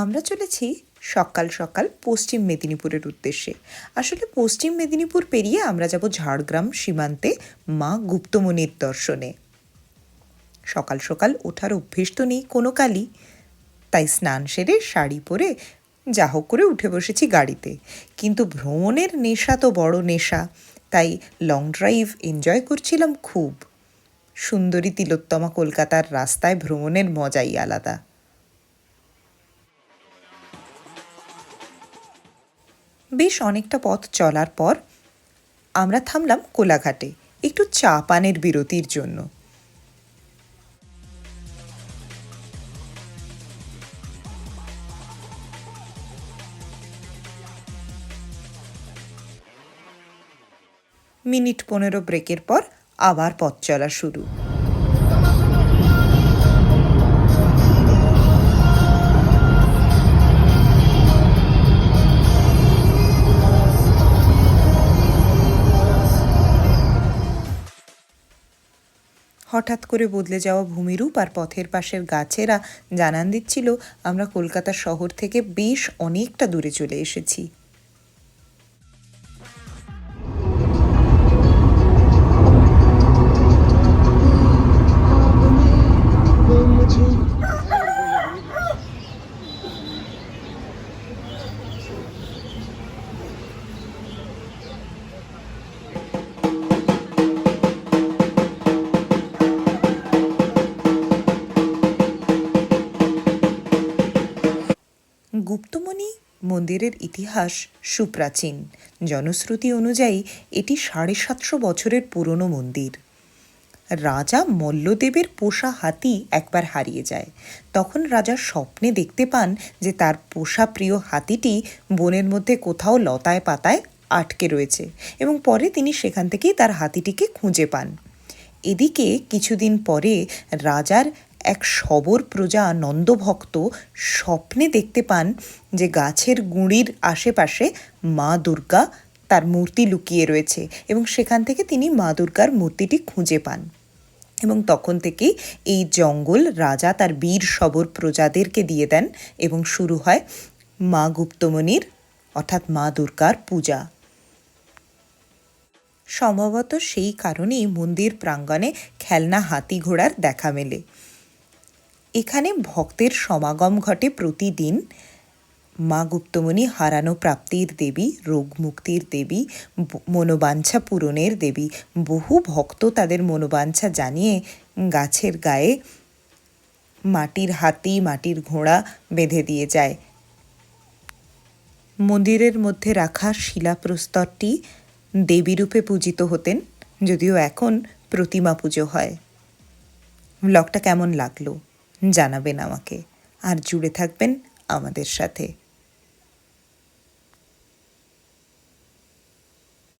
আমরা চলেছি সকাল সকাল পশ্চিম মেদিনীপুরের উদ্দেশ্যে। আসলে পশ্চিম মেদিনীপুর পেরিয়ে আমরা যাব ঝাড়গ্রাম সীমান্তে মা গুপ্তমণির দর্শনে। সকাল সকাল ওঠার অভ্যেস তো নেই কোনো কালই। তাই স্নান সেরে শাড়ি পরে যা হোক করে উঠে বসেছি গাড়িতে। কিন্তু ভ্রমণের নেশা তো বড় নেশা, তাই লং ড্রাইভ এনজয় করছিলাম খুব। সুন্দরী তিলোত্তমা কলকাতার রাস্তায় ভ্রমণের মজাই আলাদা। বেশ অনেকটা পথ চলার পর আমরা থামলাম কোলাঘাটে, একটু চা পানের বিরতির জন্য। মিনিট পনেরো ব্রেকের পর আবার পথ চলা শুরু। হঠাৎ করে বদলে যাওয়া ভূমিরূপ আর পথের পাশের গাছেরা জানান দিচ্ছিল, আমরা কলকাতা শহর থেকে বেশ অনেকটা দূরে চলে এসেছি। গুপ্তমণি মন্দিরের ইতিহাস সুপ্রাচীন। জনশ্রুতি অনুযায়ী এটি সাড়ে সাতশো বছরের পুরনো মন্দির। রাজা মল্লদেবের পোষা হাতি একবার হারিয়ে যায়। তখন রাজা স্বপ্নে দেখতে পান যে তার পোষা প্রিয় হাতিটি বনের মধ্যে কোথাও লতায় পাতায় আটকে রয়েছে এবং পরে তিনি সেখান থেকেই তার হাতিটিকে খুঁজে পান। এদিকে কিছুদিন পরে রাজার এক সবর প্রজা নন্দভক্ত স্বপ্নে দেখতে পান যে গাছের গুঁড়ির আশেপাশে মা দুর্গা তার মূর্তি লুকিয়ে রয়েছে এবং সেখান থেকে তিনি মা দুর্গার মূর্তিটি খুঁজে পান। এবং তখন থেকেই এই জঙ্গল রাজা তার বীর সবর প্রজাদেরকে দিয়ে দেন এবং শুরু হয় মা গুপ্তমণির, অর্থাৎ মা দুর্গার পূজা। সম্ভবত সেই কারণেই মন্দির প্রাঙ্গণে খেলনা হাতি ঘোড়ার দেখা মেলে। এখানে ভক্তের সমাগম ঘটে প্রতিদিন। মা গুপ্তমণি, হারানো প্রাপ্তির দেবী, রোগ মুক্তির দেবী মনোবাঞ্ছা পূরণের দেবী। বহু ভক্ত তাদের মনোবাঞ্ছা জানিয়ে গাছের গায়ে মাটির হাতি, মাটির ঘোড়া বেঁধে দিয়ে যায়। মন্দিরের মধ্যে রাখা শিলাপ্রস্তরটি দেবীরূপে পূজিত হতেন, যদিও এখন প্রতিমা পুজো হয়। ব্লগটা কেমন লাগল? জানাবেন আমাকে। আর জুড়ে থাকবেন আমাদের সাথে।